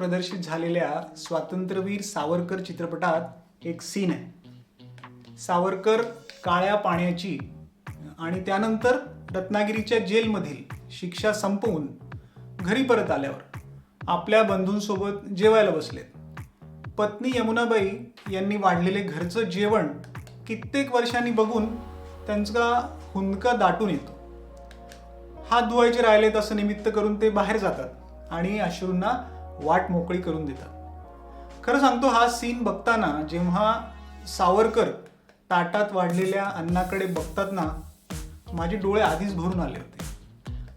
प्रदर्शित झालेल्या स्वातंत्र्यवीर सावरकर चित्रपटात एक सीन आहे. सावरकर काळ्या पाण्याची आणि त्यानंतर रत्नागिरीच्या जेलमधील शिक्षा संपवून घरी परत आल्यावर आपल्या बंधूंसोबत जेवायला बसलेत. पत्नी यमुनाबाई यांनी वाढलेले घरचं जेवण कित्येक वर्षांनी बघून त्यांचा हुंदका दाटून येतो. हात धुवायचे राहिलेत असं निमित्त करून ते बाहेर जातात आणि अश्रूंना वाट मोकळी करून देतात. खरं सांगतो हा सीन बघताना जेव्हा सावरकर ताटात वाढलेल्या अन्नाकडे बघतात ना माझे डोळे आधीच भरून आले होते.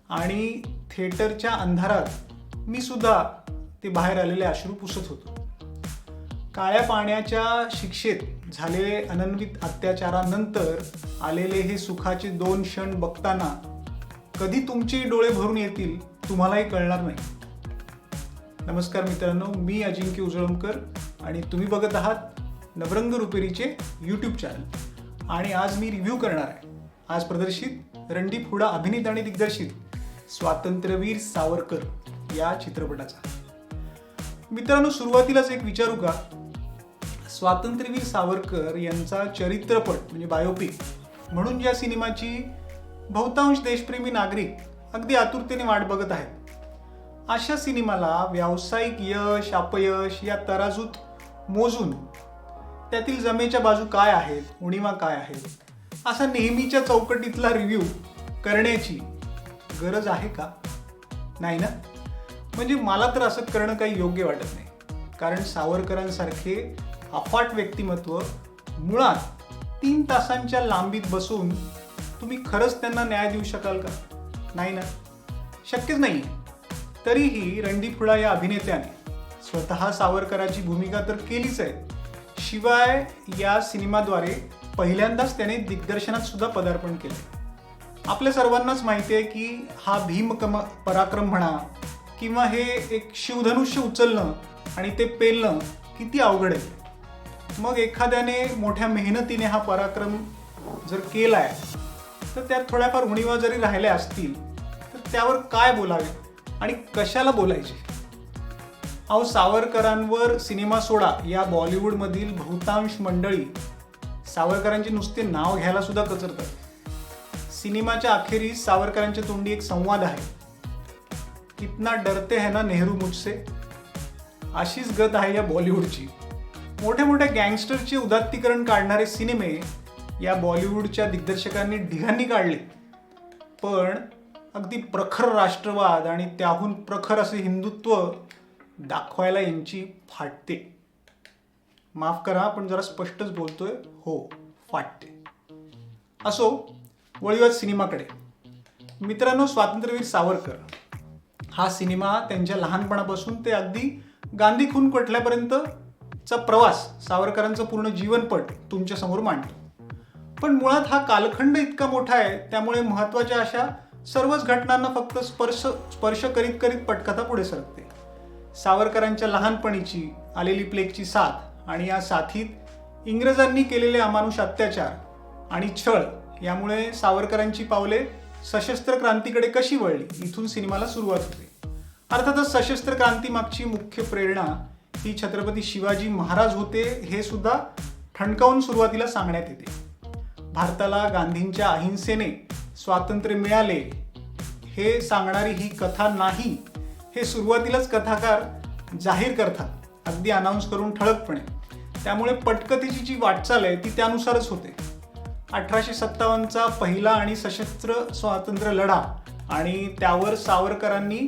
आणि थिएटरच्या अंधारात मी सुद्धा ते बाहेर आलेले अश्रू पुसत होतो. काळ्या पाण्याच्या शिक्षेत झालेले अनन्वित अत्याचारानंतर आलेले हे सुखाचे दोन क्षण बघताना कधी तुमचे डोळे भरून येतील तुम्हालाही कळणार नाही. नमस्कार मित्रांनो मी अजिंक्य उजळमकर आणि तुम्ही बघत आहात नवरंग रुपेरीचे यूट्यूब चॅनल आणि आज मी रिव्ह्यू करणार आहे. आज प्रदर्शित रणदीप हुडा अभिनीत आणि दिग्दर्शित स्वातंत्र्यवीर सावरकर या चित्रपटाचा. मित्रांनो सुरुवातीलाच एक विचारू का? स्वातंत्र्यवीर सावरकर यांचा चरित्रपट म्हणजे बायोपिक म्हणून ज्या सिनेमाची बहुतांश देशप्रेमी नागरिक अगदी आतुरतेने वाट बघत आहेत अशा सिनेमाला व्यावसायिक यश अपयश या तराजूत मोजून त्यातील जमेच्या बाजू काय आहेत उणीवा काय आहेत असा नेहमीच्या चौकटीतला रिव्ह्यू करण्याची गरज आहे का? नाही ना? म्हणजे मला तर असं करणं काही योग्य वाटत नाही. कारण सावरकरांसारखे अफाट व्यक्तिमत्व मुळात तीन तासांच्या लांबीत बसून तुम्ही खरंच त्यांना न्याय देऊ शकाल का? नाही ना? शक्यच नाही तरीही रणदीप हुडा या अभिनेत्याने स्वतः सावरकराची भूमिका तर केलीच आहे. शिवाय या सिनेमाद्वारे पहिल्यांदाच त्याने दिग्दर्शनात सुद्धा पदार्पण केले. आपल्या सर्वांनाच माहिती आहे की हा भीमकम पराक्रम म्हणा किंवा हे एक शिवधनुष्य उचलणं आणि ते पेलणं किती अवघड आहे. मग एखाद्याने मोठ्या मेहनतीने हा पराक्रम जर केलाय तर त्यात थोड्याफार उणीवा जरी राहिल्या असतील तर त्यावर काय बोलावे? आणि कशाला बोलायचे? अहो सावरकरांवर सिनेमा सोडा या बॉलिवूडमधील बहुतांश मंडळी सावरकरांचे नुसते नाव घ्यायला सुद्धा कचरतात. सिनेमाच्या अखेरीस सावरकरांच्या तोंडी एक संवाद आहे. कितना डरते है ना नेहरू मुझसे? अशीच गत आहे या बॉलिवूडची. मोठ्या मोठ्या गँगस्टरचे उदात्तीकरण काढणारे सिनेमे या बॉलिवूडच्या दिग्दर्शकांनी ढिगांनी काढले. पण अगदी प्रखर राष्ट्रवाद आणि त्याहून प्रखर असे हिंदुत्व दाखवायला यांची फाटते. माफ करा पण जरा स्पष्टच बोलतोय. हो फाटते. असो वळीवाद सिनेमाकडे. मित्रांनो स्वातंत्र्यवीर सावरकर. हा सिनेमा त्यांच्या लहानपणापासून ते अगदी गांधी खून कटल्यापर्यंतचा प्रवास सावरकरांचं पूर्ण जीवनपट तुमच्यासमोर मांडतो. पण मुळात हा कालखंड इतका मोठा आहे त्यामुळे महत्त्वाच्या अशा सर्वच घटनांना फक्त स्पर्श स्पर्श करीत करीत पटकथा पुढे सरकते. सावरकरांच्या लहानपणीची आलेली प्लेगची साथ आणि या साथीत इंग्रजांनी केलेले अमानुष अत्याचार आणि छळ यामुळे सावरकरांची पावले सशस्त्र क्रांतीकडे कशी वळली इथून सिनेमाला सुरुवात होते. अर्थातच सशस्त्र क्रांती मागची मुख्य प्रेरणा ही छत्रपती शिवाजी महाराज होते हे सुद्धा ठणकावून सुरुवातीला सांगण्यात येते. भारताला गांधींच्या अहिंसेने स्वातंत्र्य मिळाले हे सांगणारी ही कथा नाही हे सुरुवातीलाच कथाकार जाहीर करतात अगदी अनाऊन्स करून ठळकपणे. त्यामुळे पटकथेची जी वाटचाल आहे ती त्यानुसारच होते. अठराशे सत्तावन्नचा पहिला आणि सशस्त्र स्वातंत्र्य लढा आणि त्यावर सावरकरांनी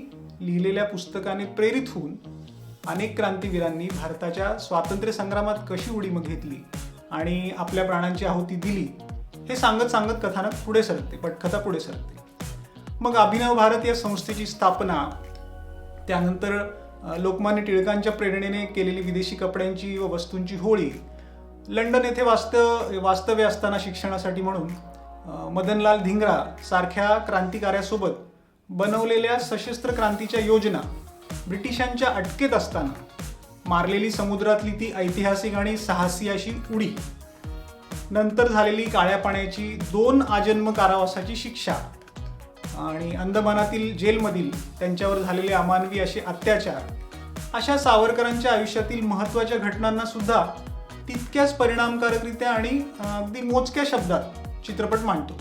लिहिलेल्या पुस्तकाने प्रेरित होऊन अनेक क्रांतीवीरांनी भारताच्या स्वातंत्र्य संग्रामात कशी उडी मग घेतली आणि आपल्या प्राणांची आहुती दिली हे सांगत सांगत कथानक पुढे सरकते पटकथा पुढे सरकते. मग अभिनव भारत या संस्थेची स्थापना त्यानंतर लोकमान्य टिळकांच्या प्रेरणेने केलेली विदेशी कपड्यांची व वस्तूंची होळी लंडन येथे वास्तव वास्तव्य असताना शिक्षणासाठी म्हणून मदनलाल धिंगरा सारख्या क्रांतिकार्यासोबत बनवलेल्या सशस्त्र क्रांतीच्या योजना ब्रिटिशांच्या अटकेत असताना मारलेली समुद्रातली ती ऐतिहासिक आणि साहसी अशी उडी. नंतर झालेली काळ्या पाण्याची दोन आजन्म कारावासाची शिक्षा. आणि अंदमानातील जेलमधील त्यांच्यावर झालेले अमानवी असे अत्याचार अशा सावरकरांच्या आयुष्यातील महत्त्वाच्या घटनांना सुद्धा तितक्याच परिणामकारकरित्या आणि अगदी मोजक्या शब्दात चित्रपट मांडतो.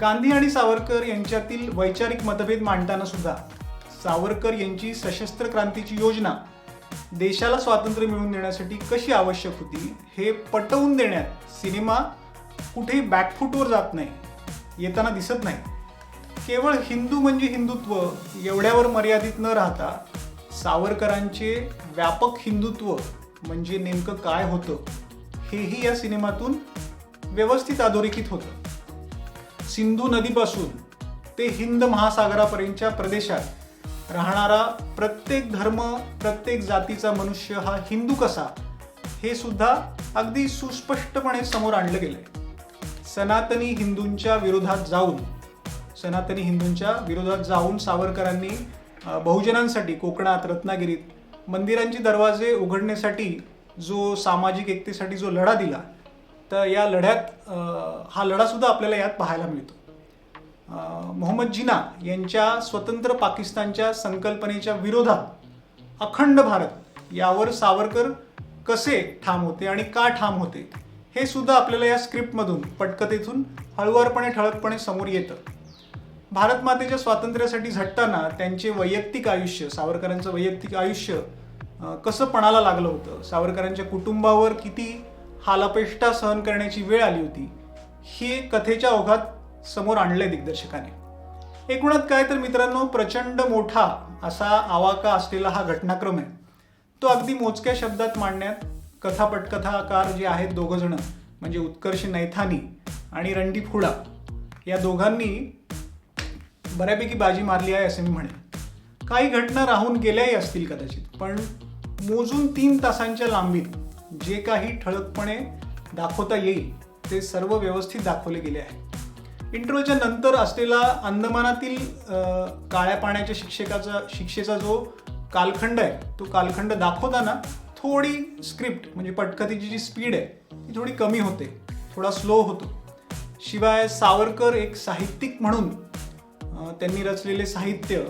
गांधी आणि सावरकर यांच्यातील वैचारिक मतभेद मांडताना सुद्धा सावरकर यांची सशस्त्र क्रांतीची योजना देशाला स्वातंत्र्य मिळवून देण्यासाठी कशी आवश्यक होती हे पटवून देण्यात सिनेमा कुठेही बॅकफूटवर जात नाही येताना दिसत नाही. केवळ हिंदू म्हणजे हिंदुत्व एवढ्यावर मर्यादित न राहता सावरकरांचे व्यापक हिंदुत्व म्हणजे नेमकं काय होतं हेही या सिनेमातून व्यवस्थित अधोरेखित होतं. सिंधू नदीपासून ते हिंद महासागरापर्यंतच्या प्रदेशात राहणारा प्रत्येक धर्म प्रत्येक जातीचा मनुष्य हा हिंदू कसा हे सुद्धा अगदी सुस्पष्टपणे समोर आणलं गेलं आहे सनातनी हिंदूंच्या विरोधात जाऊन सनातनी हिंदूंच्या विरोधात जाऊन सावरकरांनी बहुजनांसाठी कोकणात रत्नागिरीत मंदिरांचे दरवाजे उघडण्यासाठी जो सामाजिक एकतेसाठी जो लढा दिला तर या लढ्यात हा लढासुद्धा आपल्याला यात पाहायला मिळतो. मोहम्मद जिना यांच्या स्वतंत्र पाकिस्तानच्या संकल्पनेच्या विरोधात अखंड भारत यावर सावरकर कसे ठाम होते आणि का ठाम होते हे सुद्धा आपल्याला या स्क्रिप्टमधून पटकथेतून हळुवारपणे ठळकपणे समोर येतं. भारत मातेच्या स्वातंत्र्यासाठी झटताना त्यांचे वैयक्तिक आयुष्य सावरकरांचं वैयक्तिक आयुष्य कसं पणाला लागलं होतं सावरकरांच्या कुटुंबावर किती हालापेष्टा सहन करण्याची वेळ आली होती हे कथेच्या ओघात समोर आणलंय दिग्दर्शकाने. एकूणात काय तर मित्रांनो प्रचंड मोठा असा आवाका असलेला हा घटनाक्रम आहे. तो अगदी मोजक्या शब्दात मांडण्यात कथा पटकथाकार जे आहेत दोघंजणं म्हणजे उत्कर्ष नैथानी आणि रणदीप हुडा या दोघांनी बऱ्यापैकी बाजी मारली आहे असे मी म्हणेन. काही घटना राहून गेल्याही असतील कदाचित पण मोजून तीन तासांच्या लांबीत जे काही ठळकपणे दाखवता येईल ते सर्व व्यवस्थित दाखवले गेले आहे. इंट्रोच्या नंतर असलेला अंदमानातील काळ्या पाण्याच्या शिक्षकाचा शिक्षेचा जो कालखंड आहे तो कालखंड दाखवताना थोडी स्क्रिप्ट म्हणजे पटकथीची जी स्पीड आहे ती थोडी कमी होते थोडा स्लो होतो. शिवाय सावरकर एक साहित्यिक म्हणून त्यांनी रचलेले साहित्य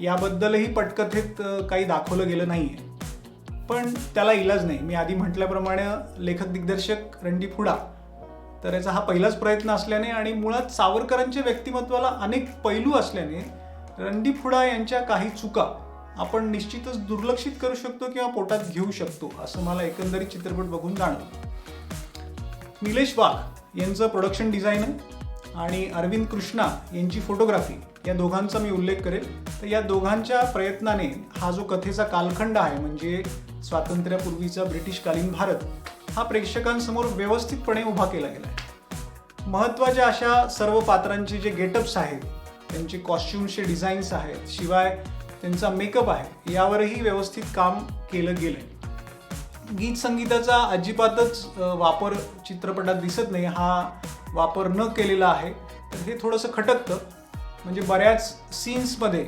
याबद्दलही पटकथेत काही दाखवलं गेलं नाही आहे पण त्याला इलाज नाही. मी आधी म्हटल्याप्रमाणे लेखक दिग्दर्शक रणदीप हुडा तर याचा हा पहिलाच प्रयत्न असल्याने आणि मुळात सावरकरांच्या व्यक्तिमत्वाला अनेक पैलू असल्याने रणदीप हुडा यांच्या काही चुका आपण निश्चितच दुर्लक्षित करू शकतो किंवा पोटात घेऊ शकतो असं मला एकंदरीत चित्रपट बघून जाणवलं. निलेश वाघ यांचं प्रोडक्शन डिझायनर आणि अरविंद कृष्णा यांची फोटोग्राफी या दोघांचा मी उल्लेख करेल. तर या दोघांच्या प्रयत्नाने हा जो कथेचा कालखंड आहे म्हणजे स्वातंत्र्यापूर्वीचा ब्रिटिशकालीन भारत हा प्रेक्षकांसमोर व्यवस्थितपणे उभा केला गेला आहे. महत्त्वाच्या अशा सर्व पात्रांचे जे गेटअप्स आहेत त्यांचे कॉस्ट्युम्सचे डिझाईन्स आहेत शिवाय त्यांचा मेकअप आहे यावरही व्यवस्थित काम केलं गेलं आहे गीत संगीताचा अजिबातच वापर चित्रपटात दिसत नाही हा वापर न केलेला आहे. तर हे थोडंसं खटकतं. म्हणजे बऱ्याच सीन्समध्ये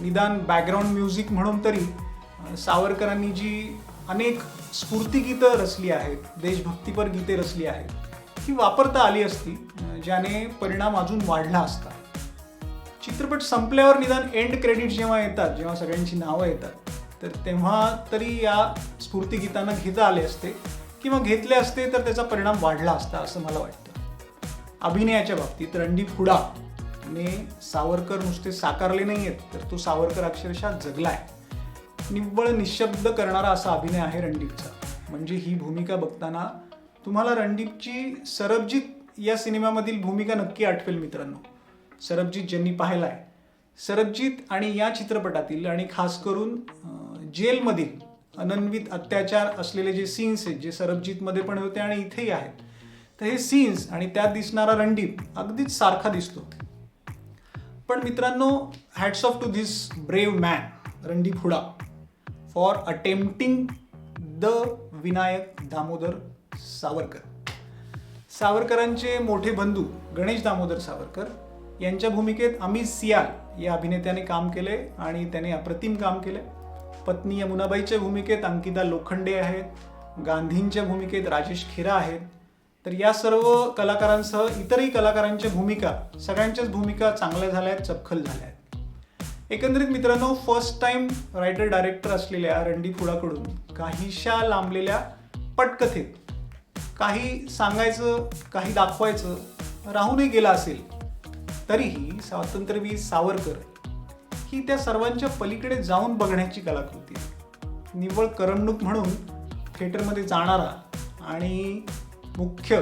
निदान बॅकग्राऊंड म्युझिक म्हणून तरी सावरकरांनी जी अनेक स्फूर्तिगीतं रचली आहेत देशभक्तीपर गीते रचली आहेत. ही वापरता आली असती ज्याने परिणाम अजून वाढला असता. चित्रपट संपल्यावर निदान एंड क्रेडिट जेव्हा येतात जेव्हा सगळ्यांची नावं येतात तर तेव्हा तरी या स्फूर्तिगीतांना घेता आले असते किंवा घेतले असते तर त्याचा परिणाम वाढला असता असं मला वाटतं. अभिनयाच्या बाबतीत रणदीप हुडा ने सावरकर नुसते साकारले नाही आहेत तर तो सावरकर अक्षरशः जगला आहे निव्वळ निशब्द करणारा असा अभिनय आहे रणदीपचा. म्हणजे ही भूमिका बघताना तुम्हाला रणदीपची सरबजीत या सिनेमामधील भूमिका नक्की आठवेल मित्रांनो. सरबजीत ज्यांनी पाहिलाय. सरबजीत आणि या चित्रपटातील आणि खास करून जेलमधील अनन्वित अत्याचार असलेले जे सीन्स आहेत जे सरबजीतमध्ये पण होते आणि इथेही आहेत तर हे सीन्स आणि त्यात दिसणारा रणदीप अगदीच सारखा दिसतो. पण मित्रांनो hats off to this brave man Randeep Hooda. For attempting the Vinayak Damodar Savarkar. सावरकरांचे मोठे बंधू गणेश दामोदर सावरकर यांच्या भूमिकेत अमित सियाल या अभिनेत्याने काम केले आणि त्याने अप्रतिम काम केले. पत्नी यमुनाबाईच्या भूमिकेत अंकिता लोखंडे आहेत गांधींच्या भूमिकेत राजेश खेरा आहेत. तर या सर्व कलाकारांसह इतरही कलाकारांच्या भूमिका सगळ्यांच्याच भूमिका चांगल्या झाल्या आहेत चपखल झाल्या आहेत एकंदरीत मित्रांनो फर्स्ट टाइम रायटर डायरेक्टर असलेल्या रणदीप कुळाकडून काहीशा लांबलेल्या पटकथेत काही सांगायचं काही दाखवायचं राहूनही गेलं असेल तरीही स्वातंत्र्यवीर सावरकर ही त्या सर्वांच्या पलीकडे जाऊन बघण्याची कलाकृती आहे. निव्वळ करमणूक म्हणून थिएटरमध्ये जाणारा आणि मुख्य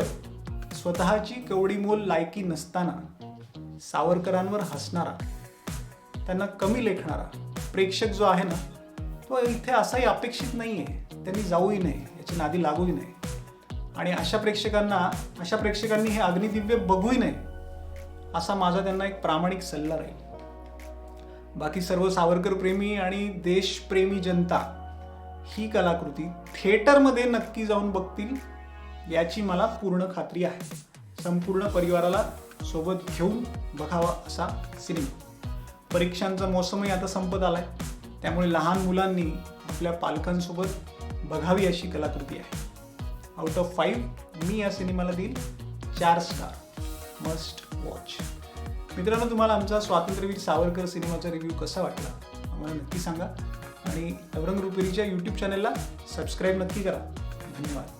स्वतःची कवडीमोल लायकी नसताना सावरकरांवर हसणारा त्यांना कमी लेखणारा प्रेक्षक जो आहे ना तो इथे असाही अपेक्षित नाही आहे त्यांनी जाऊही नये याची नादी लागूही नये. आणि अशा प्रेक्षकांना अशा प्रेक्षकांनी हे अग्निदिव्य बघूही नये असा माझा त्यांना एक प्रामाणिक सल्ला राहील. बाकी सर्व सावरकर प्रेमी आणि देशप्रेमी जनता ही कलाकृती थिएटरमध्ये नक्की जाऊन बघतील याची मला पूर्ण खात्री आहे. संपूर्ण परिवाराला सोबत घेऊन बघावा असा सिनेमा. परीक्षांचा मोसमही आता संपत आला आहे त्यामुळे लहान मुलांनी आपल्या पालकांसोबत बघावी अशी कलाकृती आहे. आउट ऑफ फाईव्ह मी या सिनेमाला देईल चार स्टार मस्ट वॉच मित्रांनो तुम्हाला आमचा स्वातंत्र्यवीर सावरकर सिनेमाचा रिव्ह्यू कसा वाटला? आम्हाला नक्की सांगा. आणि नवरंग रुपेरीच्या यूट्यूब चॅनलला सबस्क्राईब नक्की करा. धन्यवाद.